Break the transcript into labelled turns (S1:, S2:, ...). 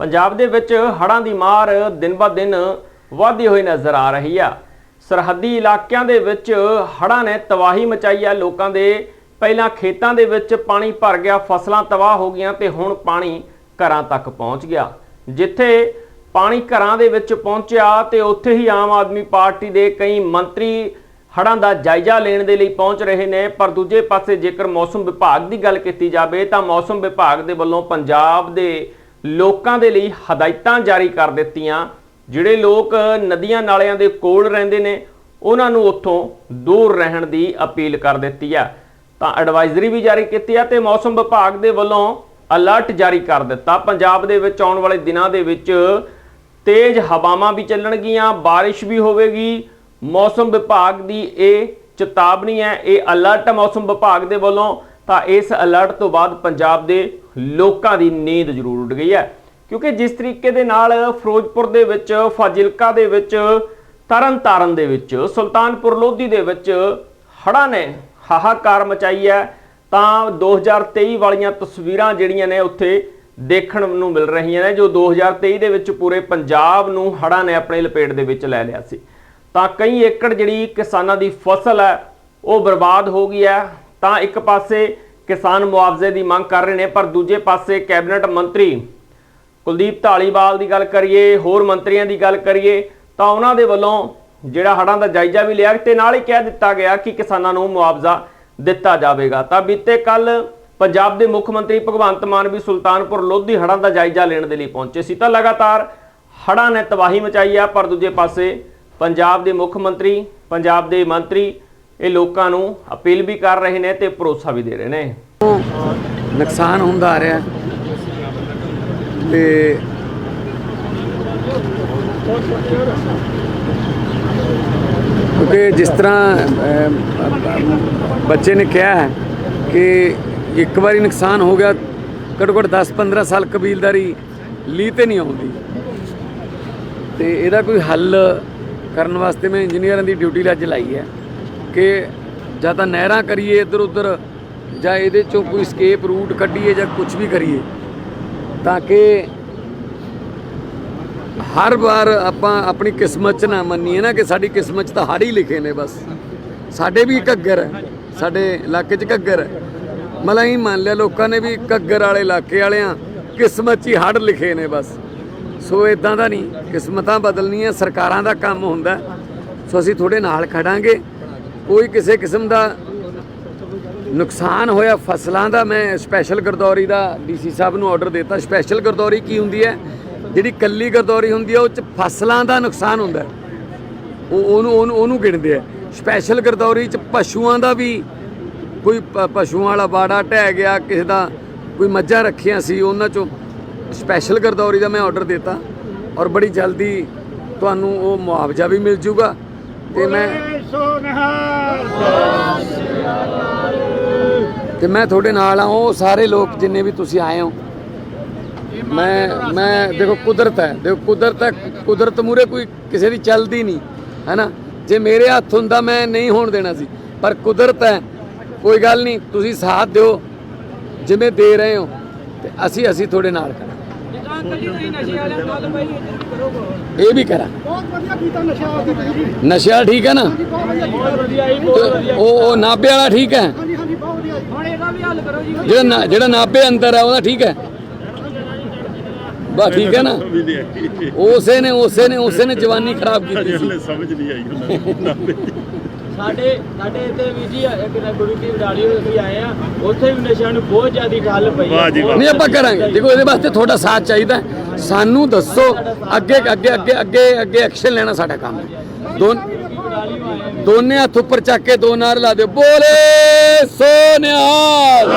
S1: ਪੰਜਾਬ ਦੇ ਵਿੱਚ ਹੜ੍ਹਾਂ ਦੀ ਮਾਰ ਦਿਨ-ਬ-ਦਿਨ ਵਧਦੀ ਹੋਈ ਨਜ਼ਰ ਆ ਰਹੀ ਆ। ਸਰਹੱਦੀ ਇਲਾਕਿਆਂ ਦੇ ਵਿੱਚ ਹੜ੍ਹਾਂ ਨੇ ਤਬਾਹੀ ਮਚਾਈ ਆ। ਲੋਕਾਂ ਦੇ ਪਹਿਲਾਂ ਖੇਤਾਂ ਦੇ ਵਿੱਚ ਪਾਣੀ ਭਰ ਗਿਆ, ਫਸਲਾਂ ਤਬਾਹ ਹੋ ਗਈਆਂ ਤੇ ਹੁਣ ਪਾਣੀ ਘਰਾਂ ਤੱਕ ਪਹੁੰਚ ਗਿਆ। ਜਿੱਥੇ ਪਾਣੀ ਘਰਾਂ ਦੇ ਵਿੱਚ ਪਹੁੰਚਿਆ ਤੇ ਉੱਥੇ ਹੀ ਆਮ ਆਦਮੀ ਪਾਰਟੀ ਦੇ ਕਈ ਮੰਤਰੀ ਹੜ੍ਹਾਂ ਦਾ ਜਾਇਜ਼ਾ ਲੈਣ ਦੇ ਲਈ ਪਹੁੰਚ ਰਹੇ ਨੇ। ਪਰ ਦੂਜੇ ਪਾਸੇ ਜੇਕਰ ਮੌਸਮ ਵਿਭਾਗ ਦੀ ਗੱਲ ਕੀਤੀ ਜਾਵੇ ਤਾਂ ਮੌਸਮ ਵਿਭਾਗ ਦੇ ਵੱਲੋਂ ਪੰਜਾਬ ਦੇ ਲੋਕਾਂ ਦੇ ਲਈ ਹਦਾਇਤਾਂ ਜਾਰੀ ਕਰ ਦਿੱਤੀਆਂ, ਜਿਹੜੇ ਲੋਕ ਨਦੀਆਂ ਨਾਲਿਆਂ ਦੇ ਕੋਲ ਰਹਿੰਦੇ ਨੇ, ਉਹਨਾਂ ਨੂੰ ਉੱਥੋਂ ਦੂਰ ਰਹਿਣ ਦੀ ਅਪੀਲ ਕਰ ਦਿੱਤੀ ਆ। ਤਾਂ ਐਡਵਾਈਜ਼ਰੀ ਵੀ ਜਾਰੀ ਕੀਤੀ ਆ ਤੇ ਮੌਸਮ ਵਿਭਾਗ ਦੇ ਵੱਲੋਂ ਅਲਰਟ ਜਾਰੀ ਕਰ ਦਿੱਤਾ। ਪੰਜਾਬ ਦੇ ਵਿੱਚ ਆਉਣ ਵਾਲੇ ਦਿਨਾਂ ਦੇ ਵਿੱਚ ਤੇਜ਼ ਹਵਾਵਾਂ ਵੀ ਚੱਲਣਗੀਆਂ, ਬਾਰਿਸ਼ ਵੀ ਹੋਵੇਗੀ। ਮੌਸਮ ਵਿਭਾਗ ਦੀ ਇਹ ਚੇਤਾਵਨੀ ਹੈ, ਇਹ ਅਲਰਟ ਹੈ ਮੌਸਮ ਵਿਭਾਗ ਦੇ ਵੱਲੋਂ। ਤਾਂ ਇਸ ਅਲਰਟ ਤੋਂ ਬਾਅਦ ਪੰਜਾਬ ਦੇ ਲੋਕਾਂ ਦੀ ਨੀਂਦ ਜ਼ਰੂਰ ਉੱਡ ਗਈ ਹੈ। ਕਿਉਂਕਿ ਜਿਸ ਤਰੀਕੇ ਦੇ ਨਾਲ ਫਿਰੋਜ਼ਪੁਰ ਦੇ ਵਿੱਚ, ਫਾਜ਼ਿਲਕਾ ਦੇ ਵਿੱਚ, ਤਰਨਤਾਰਨ ਦੇ ਵਿੱਚ, ਸੁਲਤਾਨਪੁਰ ਲੋਧੀ ਦੇ ਵਿੱਚ ਹੜ੍ਹਾਂ ਨੇ ਹਾਹਾਕਾਰ ਮਚਾਈ ਹੈ, ਤਾਂ 2023 ਵਾਲੀਆਂ ਤਸਵੀਰਾਂ ਜਿਹੜੀਆਂ ਨੇ ਉੱਥੇ ਦੇਖਣ ਨੂੰ ਮਿਲ ਰਹੀਆਂ ਨੇ, ਜੋ 2023 ਦੇ ਵਿੱਚ ਪੂਰੇ ਪੰਜਾਬ ਨੂੰ ਹੜ੍ਹਾਂ ਨੇ ਆਪਣੇ ਲਪੇਟ ਦੇ ਵਿੱਚ ਲੈ ਲਿਆ ਸੀ। ਤਾਂ ਕਈ ਏਕੜ ਜਿਹੜੀ ਕਿਸਾਨਾਂ ਦੀ ਫਸਲ ਹੈ, ਉਹ ਬਰਬਾਦ ਹੋ ਗਈ ਹੈ। ਤਾਂ ਇੱਕ ਪਾਸੇ ਕਿਸਾਨ ਮੁਆਵਜ਼ੇ ਦੀ ਮੰਗ ਕਰ ਰਹੇ ਨੇ, ਪਰ ਦੂਜੇ ਪਾਸੇ ਕੈਬਨਿਟ ਮੰਤਰੀ ਕੁਲਦੀਪ ਢਾਲੀਵਾਲ ਦੀ ਗੱਲ ਕਰੀਏ, ਹੋਰ ਮੰਤਰੀਆਂ ਦੀ ਗੱਲ ਕਰੀਏ, ਤਾਂ ਉਹਨਾਂ ਦੇ ਵੱਲੋਂ ਜਿਹੜਾ ਹੜ੍ਹਾਂ ਦਾ ਜਾਇਜ਼ਾ ਵੀ ਲਿਆ ਤੇ ਨਾਲ ਹੀ ਕਹਿ ਦਿੱਤਾ ਗਿਆ ਕਿ ਕਿਸਾਨਾਂ ਨੂੰ ਮੁਆਵਜ਼ਾ ਦਿੱਤਾ ਜਾਵੇਗਾ। ਤਾਂ ਬੀਤੇ ਕੱਲ ਪੰਜਾਬ ਦੇ ਮੁੱਖ ਮੰਤਰੀ ਭਗਵੰਤ ਮਾਨ ਵੀ ਸੁਲਤਾਨਪੁਰ ਲੋਧੀ ਹੜ੍ਹਾਂ ਦਾ ਜਾਇਜ਼ਾ ਲੈਣ ਦੇ ਲਈ ਪਹੁੰਚੇ ਸੀ। ਤਾਂ ਲਗਾਤਾਰ ਹੜ੍ਹਾਂ ਨੇ ਤਬਾਹੀ ਮਚਾਈ ਆ, ਪਰ ਦੂਜੇ ਪਾਸੇ ਪੰਜਾਬ ਦੇ ਮੁੱਖ ਮੰਤਰੀ, ਪੰਜਾਬ ਦੇ ਮੰਤਰੀ ਇਹ ਲੋਕਾਂ ਨੂੰ ਅਪੀਲ ਵੀ ਕਰ ਰਹੇ ਨੇ ਤੇ ਭਰੋਸਾ ਵੀ ਦੇ ਰਹੇ ਨੇ।
S2: ਨੁਕਸਾਨ ਹੁੰਦਾ ਆ ਰਿਹਾ। ਤੇ ਕਿਉਂਕਿ ਜਿਸ ਤਰ੍ਹਾਂ ਬੱਚੇ ਨੇ ਕਿਹਾ ਹੈ ਕਿ ਇੱਕ ਵਾਰੀ ਨੁਕਸਾਨ ਹੋ ਗਿਆ, ਘੱਟੋ ਘੱਟ 10-15 ਸਾਲ ਕਬੀਲਦਾਰੀ ਲੀ ਤੇ ਨਹੀਂ ਆਉਂਦੀ। ਤੇ ਇਹਦਾ ਕੋਈ ਹੱਲ ਕਰਨ ਵਾਸਤੇ ਮੈਂ ਇੰਜੀਨੀਅਰਾਂ ਦੀ ਡਿਊਟੀ ਅੱਜ ਲਾਈ ਹੈ। ਕਿ ਜਾਂ ਤਾਂ ਨਹਿਰਾਂ ਕਰੀਏ ਇੱਧਰ ਉੱਧਰ, ਜਾਂ ਇਹਦੇ ਚੋਂ ਕੋਈ ਸਕੇਪ ਰੂਟ ਕੱਢੀਏ ਜਾਂ ਕੁਝ ਵੀ ਕਰੀਏ, ਤਾਂ ਕਿ ਹਰ ਵਾਰ ਆਪਾਂ ਆਪਣੀ ਕਿਸਮਤ 'ਚ ਨਾ ਮੰਨੀਏ ਨਾ ਕਿ ਸਾਡੀ ਕਿਸਮਤ 'ਚ ਤਾਂ ਹੜ੍ਹ ਹੀ ਲਿਖੇ ਨੇ ਬਸ। ਸਾਡੇ ਵੀ ਘੱਗਰ ਹੈ, ਸਾਡੇ ਇਲਾਕੇ 'ਚ ਘੱਗਰ ਹੈ। ਮਤਲਬ ਹੀ ਮੰਨ ਲਿਆ ਲੋਕਾਂ ਨੇ ਵੀ ਘੱਗਰ ਵਾਲੇ ਇਲਾਕੇ ਵਾਲਿਆਂ ਕਿਸਮਤ 'ਚ ਹੀ ਹੜ੍ਹ ਲਿਖੇ ਨੇ ਬਸ। ਸੋ ਇਦਾਂ ਦਾ ਨਹੀਂ, ਕਿਸਮਤਾਂ ਬਦਲਣੀਆਂ ਸਰਕਾਰਾਂ ਦਾ ਕੰਮ ਹੁੰਦਾ। ਸੋ ਅਸੀਂ ਤੁਹਾਡੇ ਨਾਲ ਖੜਾਂਗੇ। ਕੋਈ ਕਿਸੇ ਕਿਸਮ ਦਾ ਨੁਕਸਾਨ ਹੋਇਆ, ਫਸਲਾਂ ਦਾ, ਮੈਂ ਸਪੈਸ਼ਲ ਗਰਦੌਰੀ ਦਾ ਡੀਸੀ ਸਾਹਿਬ ਨੂੰ ਆਰਡਰ ਦਿੱਤਾ। ਸਪੈਸ਼ਲ ਗਰਦੌਰੀ ਕੀ ਹੁੰਦੀ ਹੈ? ਜਿਹੜੀ ਕੱਲੀ ਗਰਦੌਰੀ ਹੁੰਦੀ ਹੈ, ਉਹ ਚ ਫਸਲਾਂ ਦਾ ਨੁਕਸਾਨ ਹੁੰਦਾ ਉਹ ਉਹਨੂੰ ਉਹਨੂੰ ਉਹਨੂੰ ਗਿਣਦੇ ਆ। ਸਪੈਸ਼ਲ ਗਰਦੌਰੀ ਚ ਪਸ਼ੂਆਂ ਦਾ ਵੀ ਕੋਈ ਪ- ਪਸ਼ੂਆਂ ਵਾਲਾ ਬਾੜਾ ਢਹਿ ਗਿਆ, ਕਿਸੇ ਦਾ ਕੋਈ ਮੱਝਾਂ ਰੱਖੀਆਂ ਸੀ, ਉਹਨਾਂ ਚੋਂ ਸਪੈਸ਼ਲ ਗਰਦੌਰੀ ਦਾ ਮੈਂ ਆਰਡਰ ਦਿੱਤਾ। ਔਰ ਬੜੀ ਜਲਦੀ ਤੁਹਾਨੂੰ ਉਹ ਮੁਆਵਜ਼ਾ ਵੀ ਮਿਲ ਜੂਗਾ। ਤੇ ਮੈਂ ਤੇ ਮੈਂ ਤੁਹਾਡੇ ਨਾਲ ਆ ਉਹ ਸਾਰੇ ਲੋਕ ਜਿੰਨੇ ਵੀ ਤੁਸੀਂ ਆਏ ਹੋ ਮੈਂ ਮੈਂ ਦੇਖੋ ਕੁਦਰਤ ਹੈ। ਦੇਖੋ ਕੁਦਰਤ ਹੈ ਕੁਦਰਤ ਮੂਰੇ ਕੋਈ ਕਿਸੇ ਦੀ ਚੱਲਦੀ ਨਹੀਂ ਹੈਨਾ? ਜੇ ਮੇਰੇ ਹੱਥ ਹੁੰਦਾ ਮੈਂ ਨਹੀਂ ਹੋਣ ਦੇਣਾ ਸੀ। ਪਰ ਕੁਦਰਤ ਹੈ। ਕੋਈ ਗੱਲ ਨਹੀਂ ਤੁਸੀਂ ਸਾਥ ਦਿਓ। ਜਿਵੇਂ ਦੇ ਰਹੇ ਹੋ ਤੇ ਅਸੀਂ ਅਸੀਂ ਤੁਹਾਡੇ ਨਾਲ ਇਹ ਵੀ ਕਰਾਂ।
S3: ਬਹੁਤ ਨਸ਼ਾ
S2: ਵਾਲਾ ਠੀਕ ਹੈ ਨਾ? ਉਹ ਉਹ ਨਾਭੇ ਵਾਲਾ ਠੀਕ ਹੈ। ਜਿਹੜਾ ਜਿਹੜਾ ਨਾਭੇ ਅੰਦਰ ਹੈ, ਉਹਦਾ ਠੀਕ ਹੈ। ਬਸ ਠੀਕ ਹੈ ਨਾ? ਉਸੇ ਨੇ ਉਸੇ ਨੇ ਉਸੇ ਨੇ ਜਵਾਨੀ ਖਰਾਬ ਕੀਤੀ ਸੀ।
S4: ਸਮਝ ਨਹੀਂ ਆਈ
S5: ਸਾਡੇ ਸਾਡੇ ਇੱਥੇ ਵੀ ਜੀ ਇੱਕ ਨਾ ਗੁਰੂ ਕੀ ਵਡਾਲੀ ਹੋਏ ਅਸੀਂ ਆਏ ਆ ਉੱਥੇ ਵੀ ਨਸ਼ਿਆਂ ਨੂੰ ਬਹੁਤ ਜ਼ਿਆਦਾ ਠੱਲ ਪਈ ਆ।
S4: ਵਾਹ ਜੀ ਵਾਹ।
S2: ਨਹੀਂ ਆਪਾਂ ਕਰਾਂਗੇ ਦੇਖੋ ਇਹਦੇ ਵਾਸਤੇ ਤੁਹਾਡਾ ਸਾਥ ਚਾਹੀਦਾ। ਸਾਨੂੰ ਦੱਸੋ ਅੱਗੇ ਅੱਗੇ ਅੱਗੇ ਅੱਗੇ ਅੱਗੇ ਐਕਸ਼ਨ ਲੈਣਾ ਸਾਡਾ ਕੰਮ ਹੈ ਦੋਨ ਦੋਨੇ ਹੱਥ ਉੱਪਰ ਚੱਕ ਕੇ ਦੋ ਨਾਰ ਲਾ ਦਿਓ ਬੋਲੇ ਸੋਨਿਹਾਲ